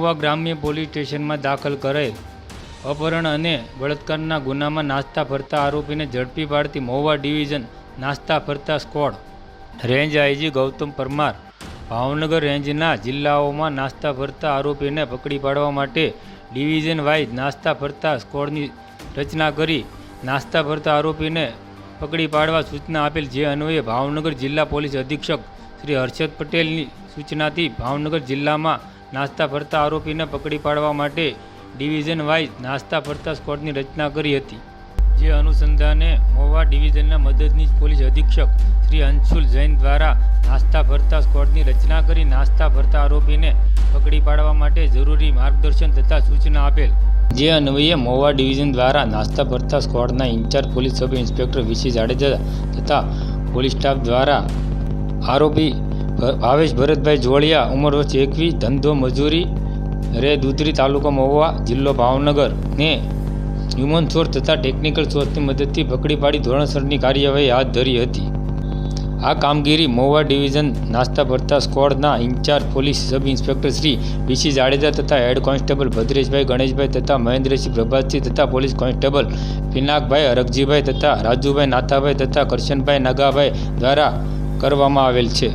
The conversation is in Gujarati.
મહુવા ગ્રામ્ય પોલીસ સ્ટેશનમાં દાખલ કરેલ અપહરણ અને બળાત્કારના ગુનામાં નાસ્તા ફરતા આરોપીને ઝડપી પાડતી મહુવા ડિવિઝન નાસ્તા ફરતા squad. Range IG Gautam Parmar, Bhavnagar રેન્જના જિલ્લાઓમાં નાસ્તા ફરતા આરોપીને પકડી પાડવા માટે ડિવિઝન વાઇઝ નાસ્તા ફરતા સ્કોડની રચના કરી નાસ્તા ફરતા આરોપીને પકડી પાડવા સૂચના આપેલ જે અન્વયે ભાવનગર જિલ્લા પોલીસ અધિક્ષક શ્રી હર્ષદ પટેલની સૂચનાથી ભાવનગર જિલ્લામાં નાસ્તા ફરતા આરોપીને પકડી પાડવા માટે ડિવિઝન વાઇઝ નાસ્તા ફરતા સ્ક્વોડની રચના કરી હતી. જે અનુસંધાને મોવા ડિવિઝનના મદદનીશ પોલીસ અધિક્ષક શ્રી અંશુલ જૈન દ્વારા નાસ્તા ફરતા સ્ક્વોડની રચના કરી નાસ્તા ફરતા આરોપીને પકડી પાડવા માટે જરૂરી માર્ગદર્શન તથા સૂચના આપેલ. જે અન્વયે મોવા ડિવિઝન દ્વારા નાસ્તા ફરતા સ્ક્વોડના ઇન્ચાર્જ પોલીસ સબ ઇન્સ્પેક્ટર વિશે જાડેજા તથા પોલીસ સ્ટાફ દ્વારા આરોપી ભાવેશ ભરતભાઈ જોડિયા, ઉંમર વર્ષ એકવીસ, ધંધો મજૂરી, રે દૂધરી તાલુકો મહુવા જિલ્લો ભાવનગર ને હ્યુમન સોર્સ તથા ટેકનિકલ સોર્સની મદદથી પકડી પાડી ધોરણસરની કાર્યવાહી હાથ ધરી હતી. આ કામગીરી મહુવા ડિવિઝન નાસ્તા ભરતા સ્ક્વોડના incharge police sub inspector Shri VC Jadeja તથા હેડ કોન્સ્ટેબલ ભદ્રેશભાઈ, ગણેશભાઈ તથા મહેન્દ્રસિંહ પ્રભાતસિંહ તથા પોલીસ કોન્સ્ટેબલ પિનાકભાઈ હરકજીભાઈ તથા રાજુભાઈ નાથાભાઈ તથા કરશનભાઈ નાગાભાઈ દ્વારા કરવામાં આવેલ છે.